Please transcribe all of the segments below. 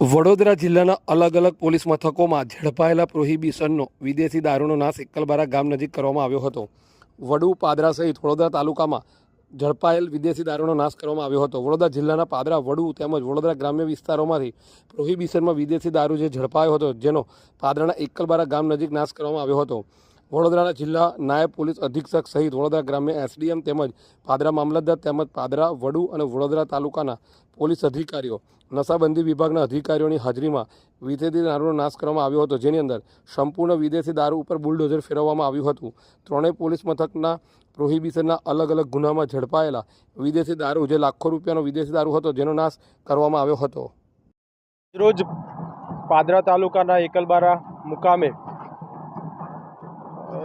વડોદરા જિલ્લાના અલગ અલગ પોલીસ મથકોમાં ઝડપાયેલા પ્રોહિબિશનનો વિદેશી દારૂનો નાશ એકલબારા ગામ નજીક કરવામાં આવ્યો હતો. વડુ પાદરા સહિત વડોદરા તાલુકામાં ઝડપાયેલ વિદેશી દારૂનો નાશ કરવામાં આવ્યો હતો. વડોદરા જિલ્લાના પાદરા, વડુ તેમજ વડોદરા ગ્રામ્ય વિસ્તારોમાંથી પ્રોહિબિશનમાં વિદેશી દારૂ જે ઝડપાયો હતો, જેનો પાદરાના એકલબારા ગામ નજીક નાશ કરવામાં આવ્યો હતો. વડોદરાના જિલ્લા નાયબ પોલીસ અધિક્ષક સહિત વડોદરા ગ્રામ્ય એસડીએમ તેમજ પાદરા મામલતદાર તેમજ પાદરા વડુ અને વડોદરા તાલુકાના પોલીસ અધિકારીઓ, નશાબંધી વિભાગના અધિકારીઓની હાજરીમાં વિદેશી દારૂનો નાશ કરવામાં આવ્યો હતો, જેની અંદર સંપૂર્ણ વિદેશી દારૂ ઉપર બુલડોઝર ફેરવવામાં આવ્યું હતું. ત્રણેય પોલીસ મથકના પ્રોહિબિશનના અલગ અલગ ગુનામાં ઝડપાયેલા વિદેશી દારૂ, જે લાખો રૂપિયાનો વિદેશી દારૂ હતો, જેનો નાશ કરવામાં આવ્યો હતો. રોજ પાદરા તાલુકાના એકલબારા મુકામે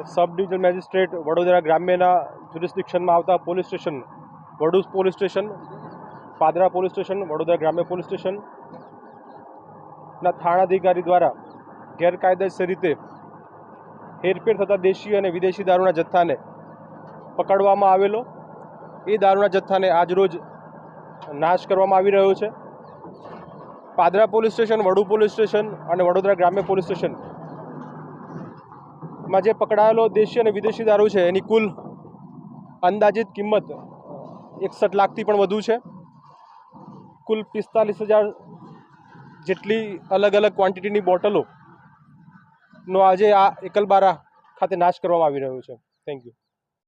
સબ ડિવિઝન મેજિસ્ટ્રેટ વડોદરા ગ્રામ્યના જ્યુરિસ્ડિક્શનમાં આવતા police station વડુસ police station, Padra police station, Vadodara ગ્રામ્ય પોલીસ સ્ટેશન ના થાણાધિકારી દ્વારા ગેરકાયદેસર રીતે હેરફેર થતા દેશી અને વિદેશી દારૂના જથ્થાને પકડવામાં આવેલો. એ દારૂના જથ્થાને આજરોજ નાશ કરવામાં આવી રહ્યો છે. Padra police station Vadu police station અને વડોદરા ગ્રામ્ય પોલીસ સ્ટેશન માં જે પકડાયેલો દેશી અને વિદેશી દારૂ છે, એની કુલ અંદાજિત કિંમત એકસઠ લાખથી પણ વધુ છે. કુલ પિસ્તાલીસ હજાર જેટલી અલગ અલગ ક્વોન્ટિટીની બોટલો નો આજે આ એકલબારા ખાતે નાશ કરવામાં આવી રહ્યો છે. Thank you